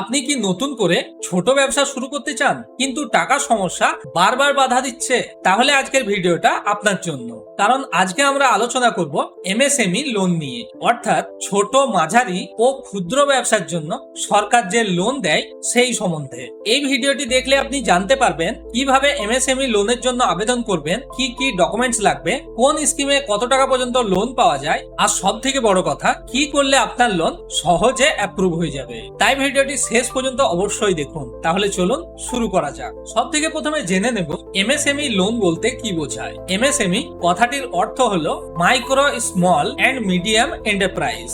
আপনি কি নতুন করে ছোট ব্যবসা শুরু করতে চান? কিন্তু টাকা সমস্যা বারবার বাধা দিচ্ছে, তাহলে আজকের ভিডিওটা আপনার জন্য। কারণ আজকে আমরা আলোচনা করব এমএসএমই লোন নিয়ে। অর্থাৎ ছোট মাঝারি ও ক্ষুদ্র ব্যবসার জন্য সরকার যে লোন দেয়, সেই সম্বন্ধে। এই ভিডিওটি দেখলে আপনি জানতে পারবেন কীভাবে এমএসএমই লোনের জন্য আবেদন করবেন, কি কি ডকুমেন্টস লাগবে, কোন স্কিমে কত টাকা পর্যন্ত লোন পাওয়া যায়, আর সব থেকে বড় কথা, কি করলে আপনার লোন সহজে অ্যাপ্রুভ হয়ে যাবে। তাই ভিডিওটি শেষ পর্যন্ত অবশ্যই দেখুন। তাহলে চলুন শুরু করা যাক। সব থেকে প্রথমে জেনে নেব, এমএসএমই লোন বলতে কি বোঝায়? এমএসএমই কথাটির অর্থ হলো micro small and medium enterprise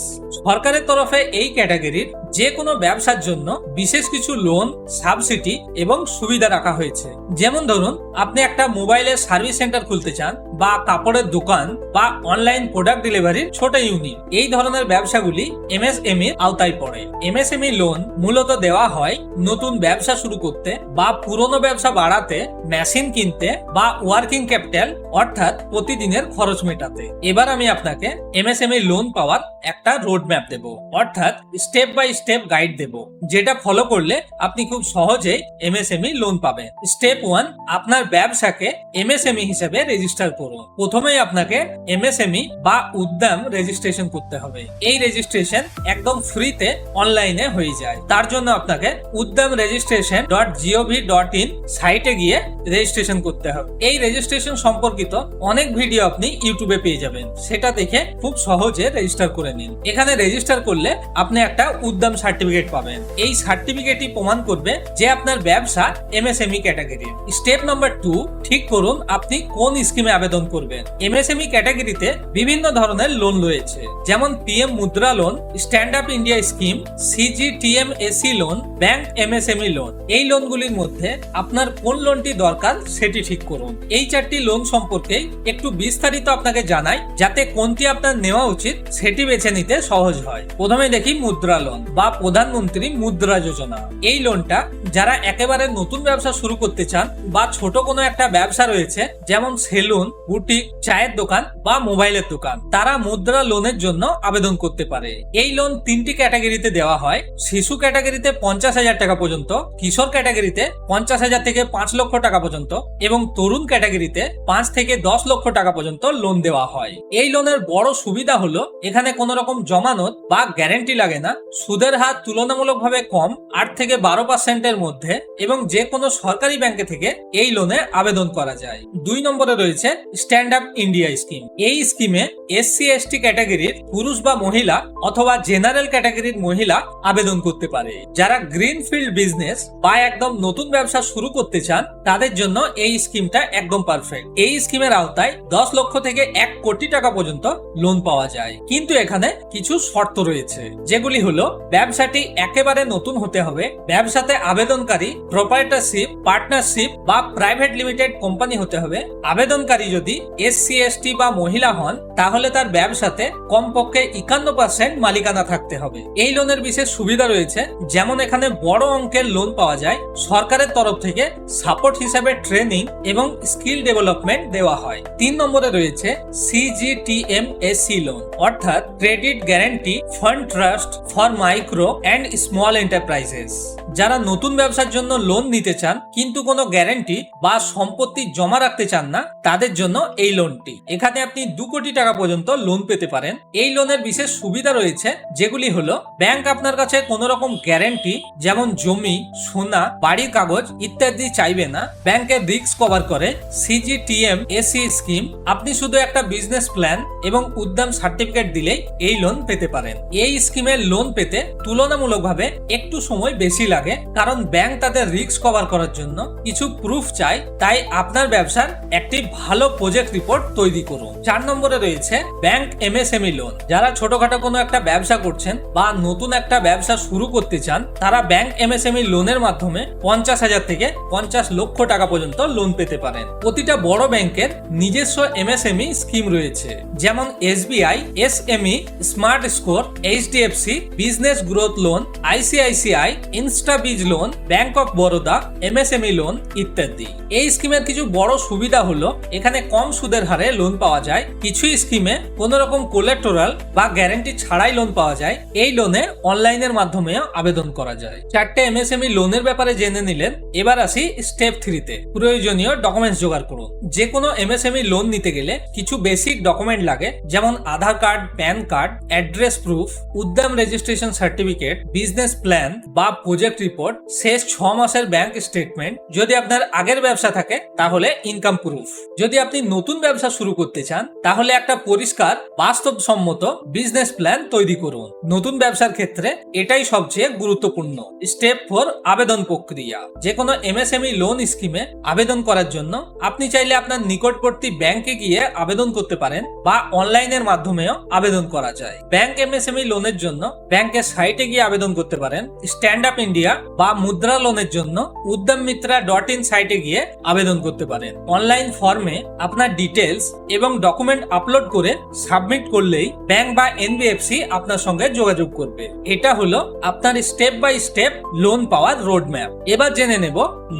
সরকারের তরফে এই ক্যাটাগরির যে কোনো ব্যবসার জন্য বিশেষ কিছু লোন সাবসিডি এবং সুবিধা রাখা হয়েছে। যেমন ধরুন, আপনি একটা মোবাইলের সার্ভিস সেন্টার খুলতে চান বা কাপড়ের দোকান বা অনলাইন প্রোডাক্ট ডেলিভারির ছোট ইউনিট এই ধরনের ব্যবসাগুলি এমএসএমই এর আওতায় পড়ে। এমএসএমই লোন মূলত দেওয়া হয় নতুন ব্যবসা শুরু করতে বা পুরনো ব্যবসা বাড়াতে মেশিন কিনতে বা ওয়ার্কিং ক্যাপিটাল অর্থাৎ প্রতিদিনের খরচ মেটাতে। এবার আমি আপনাকে এমএসএমই লোন পাওয়ার একটা রোড ম্যাপ দেব, অর্থাৎ স্টেপ বাই স্টেপ গাইড দেব, যেটা ফলো করলে আপনি খুব সহজেই এমএসএমই লোন পাবেন। স্টেপ ওয়ান আপনার ব্যবসাকে এমএসএমই হিসেবে রেজিস্টার করুন। প্রথমেই আপনাকে এমএসএমই বা উদ্যম রেজিস্ট্রেশন করতে হবে। এই রেজিস্ট্রেশন একদম ফ্রিতে অনলাইনে হয়ে যায়। তার জন্য আপনাকে Udyam registration dot GOV dot in সাইটে গিয়ে রেজিস্ট্রেশন করতে হবে। এই রেজিস্ট্রেশন সম্পর্কিত অনেক ভিডিও আপনি ইউটিউবে পেয়ে যাবেন। সেটা দেখে খুব সহজে রেজিস্টার করে নিন। এখানে রেজিস্টার করলে আপনি একটা উদ্যম সার্টিফিকেট পাবেন। এই সার্টিফিকেটই প্রমাণ করবে যে আপনার ব্যবসা এমএসএমই ক্যাটাগরির স্টেপ নাম্বার টু ঠিক করুন আপনি কোন স্কিমে আবেদন করবেন। এমএসএমই ক্যাটাগরিতে বিভিন্ন ধরনের লোন রয়েছে। যেমন PM Mudra loan stand up India scheme CGTMSE loan bank MSME loan এই লোনগুলির মধ্যে আপনার কোন লোনটি দরকার সেটি ঠিক করুন। এই চারটি লোন সম্পর্কে একটু বিস্তারিত আপনাকে জানাই, যাতে কোনটি আপনার নেওয়া উচিত সেটি বেছে নিতে সহজ হয়। প্রথমে দেখি মুদ্রা লোন বা প্রধানমন্ত্রী মুদ্রা যোজনা। এই লোনটা যারা একেবারে নতুন ব্যবসা শুরু করতে চান বা ছোট কোনো একটা ব্যবসা রয়েছে, যেমন সেলুন, বুটিক, চায়ের দোকান বা মোবাইলের দোকান, তারা মুদ্রা লোনের জন্য আবেদন করতে পারে। এই লোন তিনটি ক্যাটাগরিতে দেওয়া হয়। শিশু ক্যাটাগরিতে পঞ্চাশ হাজার টাকা পর্যন্ত, কিশোর ক্যাটাগরিতে পঞ্চাশ হাজার থেকে পাঁচ লক্ষ টাকা পর্যন্ত এবং তরুণ ক্যাটাগরিতে পাঁচ থেকে দশ লক্ষ টাকা পর্যন্ত লোন দেওয়া হয়। এই লোনের বড় সুবিধা হলো, এখানে কোনো রকম জমানত বা গ্যারেন্টি লাগে না, সুদের হার তুলনামূলকভাবে কম, আট থেকে বারো পার্সেন্টের মধ্যে এবং যে কোনো সরকারি ব্যাংকে থেকে এই লোনে আবেদন করা যায়। দুই নম্বরে রয়েছে স্ট্যান্ড আপ ইন্ডিয়া স্কিম এই স্কিমে এসসি এসটি ক্যাটাগরির পুরুষ বা মহিলা অথবা জেনারেল ক্যাটাগরির মহিলা আবেদন করতে পারে। যারা গ্রিনফিল্ড বিজনেস বা একদম নতুন ব্যবসা শুরু করতে চান, তাদের জন্য এই স্কিমটা একদম পারফেক্ট এই স্কিমের আওতায় দশ লক্ষ থেকে এক কোটি টাকা পর্যন্ত লোন পাওয়া যায়। কিন্তু এখানে কিছু শর্ত রয়েছে, যেগুলি হলো ব্যবসাটি একেবারে নতুন হতে হবে। ব্যবসাতে আবেদনকারী প্রপারেটরশিপ পার্টনারশিপ বা প্রাইভেট লিমিটেড কোম্পানি হতে হবে। আবেদনকারী যদি এসসি এসটি বা মহিলা হন, তাহলে তার ব্যবসাতে কমপক্ষে একান্ন পার্সেন্ট মালিকানা থাকতে হবে। এই লোনের বিশেষ সুবিধা রয়েছে, যেমন এখানে বড় অঙ্কের লোন পাওয়া যায়, সরকারের তরফ থেকে সাপোর্ট হিসেবে ট্রেনিং এবং স্কিল ডেভেলপমেন্ট দেওয়া হয়। তিন নম্বরে রয়েছে সিজিটিএম এসি লোন অর্থাৎ credit guarantee, fund trust, for micro and small enterprises. যারা নতুন ব্যবসার জন্য লোন নিতে চান, কিন্তু কোনো গ্যারান্টি বা সম্পত্তি জমা রাখতে চান না, তাদের জন্য এই লোনটি। এখানে আপনি দু কোটি টাকা পর্যন্ত লোন পেতে পারেন। এই লোনের বিশেষ সুবিধা রয়েছে, যেগুলি হলো, ব্যাংক আপনার কাছে কোনো রকম গ্যারান্টি, যেমন জমি, সোনা, বাড়ির কাগজ ইত্যাদি চাইবে না ব্যাংকের রিস্ক কভার করে, সিজিটিএম, এসি স্কিম, আপনি শুধু একটা বিজনেস প্ল্যান এবং উদ্যম সার্টিফিকেট দিলেই এই লোন পেতে পারেন। এই স্কিমের লোন পেতে তুলনামূলকভাবে একটু সময় বেশি লাগে, কারণ ব্যাংক তাদের রিস্ক কভার করার জন্য কিছু প্রুফ চায় তাই আপনার ব্যবসার একটি ভালো প্রজেক্ট রিপোর্ট তৈরি করুন। চার নম্বরে রয়েছে ব্যাংক এমএসএমই লোন যারা ছোটখাটো কোনো একটা ব্যবসা করছেন বা নতুন একটা ব্যবসা শুরু করতে চান, তারা ব্যাংক এমএসএমই লোনের মাধ্যমে পঞ্চাশ হাজার থেকে পঞ্চাশ লক্ষ টাকা পর্যন্ত লোন পেতে পারেন। প্রতিটা বড় ব্যাংকের নিজস্ব এমএসএমই স্কিম রয়েছে। যেমন SBI SME smart score HDFC business growth loan ICICI insta biz loan, bank of Baroda MSME loan ইত্যাদি। এই স্কিমের কিছু বড় সুবিধা হলো, এখানে কম সুদের হারে লোন পাওয়া যায়। কিছু স্কিমে কোনো রকম কোলেক্টোরাল বা গ্যারান্টি ছাড়াই লোন পাওয়া যায়। এই লোনে অনলাইনের মাধ্যমে আবেদন করা যায়। চারটে এমএসএমই লোনের ব্যাপারে জেনে নিলেন, এবার আসি স্টেপ থ্রিতে। প্রয়োজনীয় ডকুমেন্টস জোগাড় করুন। যে কোনো এমএসএমই লোন নিতে গেলে কিছু বেসিক ডকুমেন্ট লাগে, যেমন Aadhaar card, PAN card address proof Udyam registration certificate business plan বা প্রজেক্ট রিপোর্ট শেষ ছ মাসের ব্যাংক স্টেটমেন্ট যদি আপনার আগের ব্যবসা থাকে, তাহলে ইনকাম প্রুফ যদি আপনি নতুন ব্যবসা শুরু করতে চান, তাহলে একটা পরিষ্কার, বাস্তবসম্মত বিজনেস প্ল্যান তৈরি করুন। নতুন ব্যবসার ক্ষেত্রে এটাই সবচেয়ে গুরুত্বপূর্ণ। স্টেপ ফোর আবেদন প্রক্রিয়া। যে কোনো এমএসএমই লোন স্কিমে আবেদন করার জন্য আপনি চাইলে আপনার নিকটবর্তী ব্যাংকে গিয়ে আবেদন করতে পারেন বা অনলাইনের মাধ্যমেও আবেদন করা যায়। ব্যাংক এমএসএমই লোনের জন্য ব্যাংকের সাইটে গিয়ে আবেদন করতে পারেন স্ট্যান্ড আপ ইন্ডিয়া বা মুদ্রা লোনের জন্য উদ্যম মিত্রা ডট ইন সাইটে গিয়ে আবেদন করতে পারেন। অনলাইন ফর্মে আপনার ডিটেলস এবং ডকুমেন্ট আপলোড করে সাবমিট করলেই ব্যাংক বা এনবিএফসি আপনার সঙ্গে যোগাযোগ করবে। এটা হলো আপনার স্টেপ বাই স্টেপ লোন পাওয়ার রোড ম্যাপ এবার জেনে নেব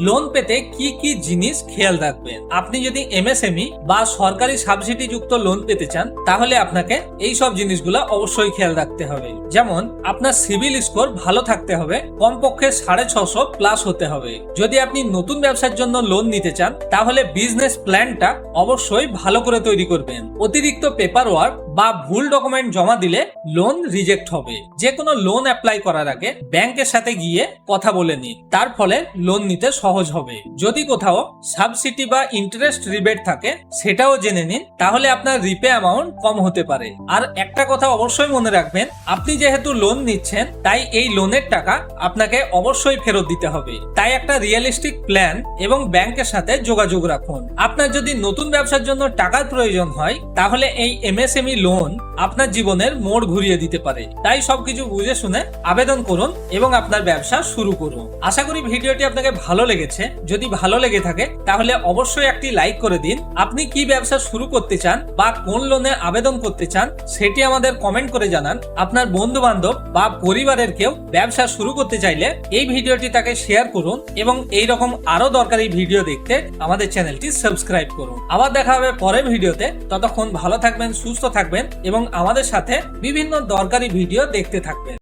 লোন পেতে কি কি জিনিস খেয়াল রাখবেন। আপনি যদি এমএসএমই বা সরকারি সাবসিডি যুক্ত লোন পেতে চান, তাহলে আপনাকে এই সব জিনিসগুলো অবশ্যই খেয়াল রাখতে হবে। যেমন, আপনার সিভিল স্কোর ভালো থাকতে হবে, কমপক্ষে সাড়ে ছশো প্লাস হতে হবে। যদি আপনি নতুন ব্যবসার জন্য লোন নিতে চান, তাহলে বিজনেস প্ল্যানটা অবশ্যই ভালো করে তৈরি করবেন। অতিরিক্ত পেপার ওয়ার্ক বা ভুল ডকুমেন্ট জমা দিলে লোন রিজেক্ট হবে। যে কোনো লোন অ্যাপ্লাই করার আগে ব্যাংকের সাথে গিয়ে কথা বলে নিন। তার ফলে লোন নিতে সহজ হবে। যদি কোথাও সাবসিডি বা ইন্টারেস্ট রিবেট থাকে, সেটাও জেনে নিন। তাহলে আপনার রিপে অ্যামাউন্ট কম হতে পারে। আর একটা কথা অবশ্যই মনে রাখবেন, আপনি যেহেতু লোন নিচ্ছেন, তাই এই লোনের টাকা আপনাকে অবশ্যই ফেরত দিতে হবে। তাই একটা রিয়েলিস্টিক প্ল্যান এবং ব্যাংকের সাথে যোগাযোগ রাখুন। আপনার যদি নতুন ব্যবসার জন্য টাকার প্রয়োজন হয়, তাহলে এই এমএসএমই লোন আপনার জীবনের মোড় ঘুরিয়ে দিতে পারে। তাই সবকিছু বুঝে শুনে আবেদন করুন এবং আপনার ব্যবসা শুরু করুন। আশা করি ভিডিওটি আপনাকে ভালো লেগেছে। যদি ভালো লেগে থাকে, তাহলে অবশ্যই একটি লাইক করে দিন। আপনি কি ব্যবসা শুরু করতে চান বা কোন লোনে আবেদন করতে চান, সেটি আমাদের কমেন্ট করে জানান। আপনার বন্ধু বান্ধব বা পরিবারের কেউ ব্যবসা শুরু করতে চাইলে এই ভিডিওটি তাকে শেয়ার করুন এবং এই রকম আরও দরকারি ভিডিও দেখতে আমাদের চ্যানেলটি সাবস্ক্রাইব করুন। আবার দেখা হবে পরের ভিডিওতে। ততক্ষণ ভালো থাকবেন, সুস্থ থাকবেন। এবং আমাদের সাথে বিভিন্ন দরকারি ভিডিও দেখতে থাকবেন।